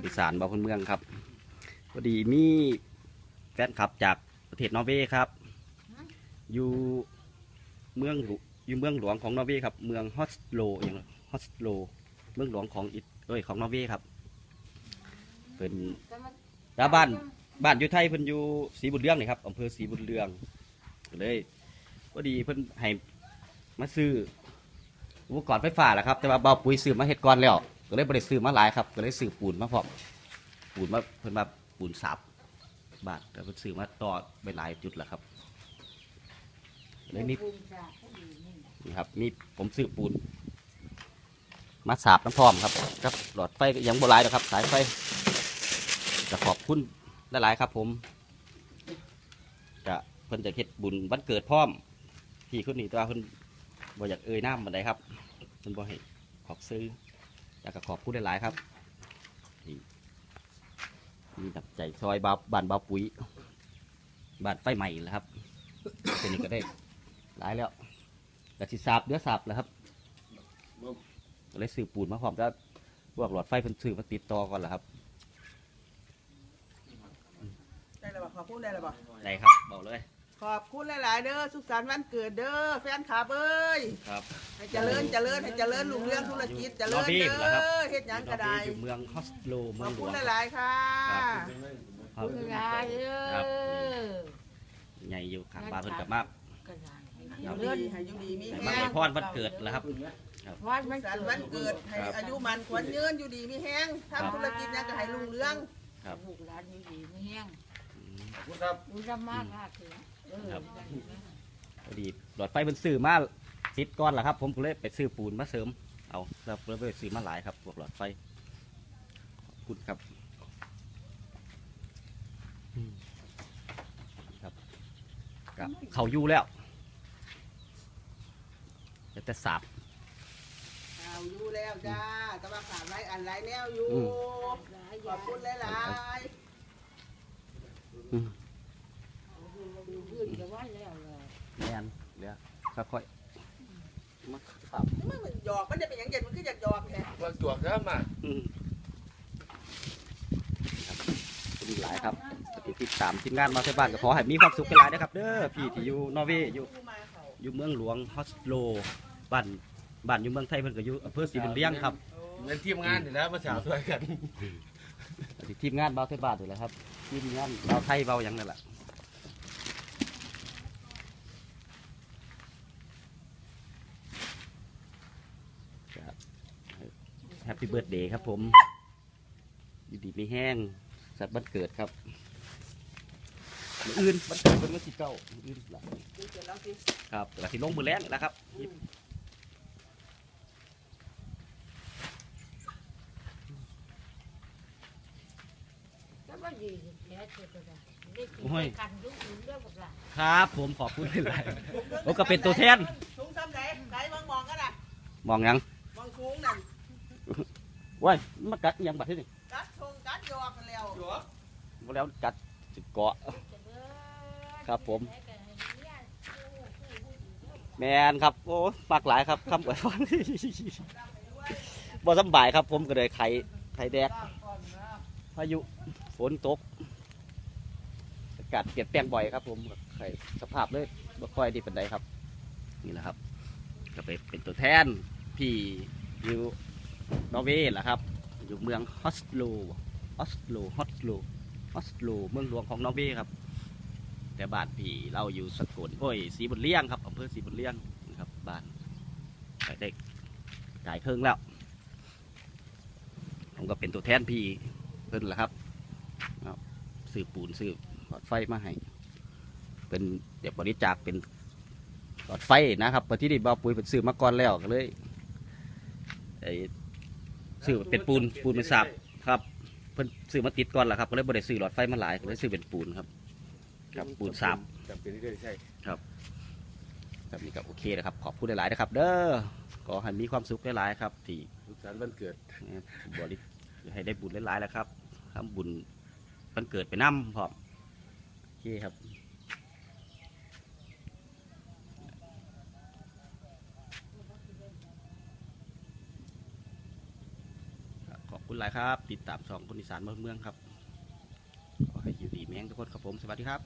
คนอีสานบ่าวคนเมืองครับพอดีมีแฟนคลับจากประเทศนอร์เวย์ครับ อยู่เมืองหลวอยู่เมืองหลวงของนอร์เวย์ครับ เมืองฮอสโลอย่างฮอสโล เมืองหลวงของอิตเอ้ยของนอร์เวย์ครับ เป็นแล้วบ้านบ้านอยู่ไทยเพิ่นอยู่ศรีบุญเรืองนี่ครับอำเภอศรีบุญเรืองเลยพอดีเพิ่นให้มาซื้ออุปกรณ์ไฟฟ้าแหละครับ แต่ว่าเบาปุ๋ยซื้อมาเฮ็ดก่อนแล้ว ก็เลยบ่ได้ซื้อมาหลายครับ ก็เลยซื้อปูนมาพร้อมปูนมาเพิ่นมาปูนสับบาทแต่เพิ่นซื้อมาต่อไปหลายจุดแล้วครับเลยมีนี่ครับมีผมซื้อปูน มาสาบน้ำพร้อมครับครับหลอดไฟก็ยังโบราณนะครับ สายไฟจะขอบคุณหลายๆครับ ผมจะเพิ่นจะเฮ็ดบุญวันเกิดพร้อมพี่คนนี้ตัวเพิ่นบ่อยากเอ่ยน้ำบันไดครับเพิ่นบ่ให้ขอบซื้อ อยากจะขอบคุณหลาย ๆ ครับที่มีดับใจซอยบาบานบาปุ๋ยบ้านไฟใหม่แล้วครับ เป็นนี้ก็ได้หลายแล้วกระสิสาบเดือสาบแหล้วครับก็เลยซื้อปูนมาพร้อมแล้วพวกหลอดไฟเพิ่นซื้อมาติดต่อก่อนแหละครับได้แล้วบ่ขอบคุณได้แล้วบ่ได้ครับบอกเลย ขอบคุณหลาย ๆ เด้อสุขสันต์วันเกิดเด้อแฟนคลับเอ้ยครับให้เจริญเจริญให้เจริญรุ่งเรืองธุรกิจเจริญอยู่เด้นอร์เวย์เหรอครับอเฮ็ดหยังก็ได้อยู่เมืองฮอสโลขเมือองบหลคุวณงหลาย ๆ ค่ะครับคุณยายเอครับอใหญ่อยู่ข้างบ้านเพิ่นกับมาก็ได้อยู่เลื่อนดีให้อยู่ดีมีมาแห้อวยงพรวันเกิดแล้วครับ วันสุมัขนสันต์วันเกิดให้ครับอายุมันขวัญยืนอยู่ดีมีแห้งทำธุรกิจหยังก็ให้รุ่งเรือง ครับ ลูกหลานดีๆไม่แห้ง อืมครับ อุยมากค่ะคือเออพอดีหลอดไฟเพิ่นซื้อมาติดก่อนแหละครับ ผมก็เลยไปซื้อปูนมาเสริม เอาแล้วเลยไปซื้อมาหลายครับพวกหลอดไฟขอบคุณครับอืมครับกับเขาอยู่แล้วแต่แต่สาบ เอาอยู่แล้วจ้าแต่ว่าขาดหลายอันหลายแนวอยู่ อืม ขอบคุณหลายอืมดูพื้นก็ว่า แล้วเลยแมนเดี๋ยวค่อยๆมาปรับๆมันเหมือนหยอกมันจะเป็นหยังเย็นมันคืออยากหยอกแท้ว่าตัวก็มาอืมครับมีหลายครับติดติดตามทีมงานมาเทบ้านก็ขอให้มีความสุขกันหลายนะครับ เด้อพี่ที่อยู่นอร์เวย์อยู่ผู้มาเขาอยู่เมืองหลวงฮอสโลบ้านบ้านอยู่เมืองไทยเพิ่นก็อยู่อำเภอศรีบุญเลี้ยงครับเหมือนทีมงานนี่แหล้วมาสาวช่วยกัน ที่ทีมงานเบาเทบ้านนี่แหละครับทีมงานเบาไทยเบาหยังนั่นแหละแฮปปี้เบิร์ดเดย์ครับผมอยู่ดีไม่แห้งสัตว์บันเกิดครับมื้ออื่นบันเกิดเป็นวันที่เก้ามื้ออื่นละดูเสร็จแล้วสิครับแต่ที่ลงมือแรงนี่แหละครับ แล้วก็ดีแค่ตัวก็ได้ได้กินกันทุกคนเรื่องหมดละครับผมขอบคุณหลายๆผมก็เป็นตัวแทนสูงซ้ำไหนไหนมองมองกันอะมองหยังมองสูงนั่นว้ายมันกัดอิหยังบัดที่นี่กัดชงกัดหยอกกันแล้วบ่แล้วกัดสิเกาะ ครับผม แมนครับโอ้มากหลายครับคำอวยพรบ่สำบายครับผมก็เลยไข่ไข่แดกพายุ ฝนตกอากาศเปลี่ยนแปลงบ่อยครับ ผมไข่สภาพเลยบ่ค่อยดีเป็นไดครับ นี่แหละครับ ก็ไปเป็นตัวแทนพี่อยู่นอร์เวย์แหละครับ อยู่เมืองฮอสโลฮอสโลฮอสโลฮอสโลเมืองหลวงของนอร์เวย์ครับ แต่บ้านพี่เราอยู่สกลโอ้ยสีบุญเลี้ยงครับอำเภอสีบุญเลี้ยงนะครับบ้านไปได้จ่ายเครื่องแล้วผมก็เป็นตัวแทนพี่เพิ่นแหละครับ ซื้อปูนซื้อหลอดไฟมาให้ เป็นเดี๋ยวบริจาคเป็นหลอดไฟนะครับปที่นี่บ่าวปุ๋ยเป็นซื้อมาก่อนแล้วก็เลยไอ้ซื้อเป็นปูนปูนเป็นสาบครับเพิ่นซื้อมาติดก่อนแหละครับก็เลยบ่ได้ซื้อหลอดไฟมาหลายก็เลยซื้อเป็นปูนครับ ครับปูนสามจำเป็นเรื่อยๆใช่แบบนี้ก็โอเคนะครับ ขอบคุณหลายๆนะครับ เด้อขอให้มีความสุขหลายๆครับ ที่สุขสันต์วันเกิดบริให้ได้บุญหลายๆแล้วครับทำบุญ มันเกิดไปน้ำพร้อมโอเคครับขอบคุณหลายครับ ติดตามสองคนอีสานเมืองครับขอให้อยู่ดีแม่งทุกคนครับผม สวัสดีครับ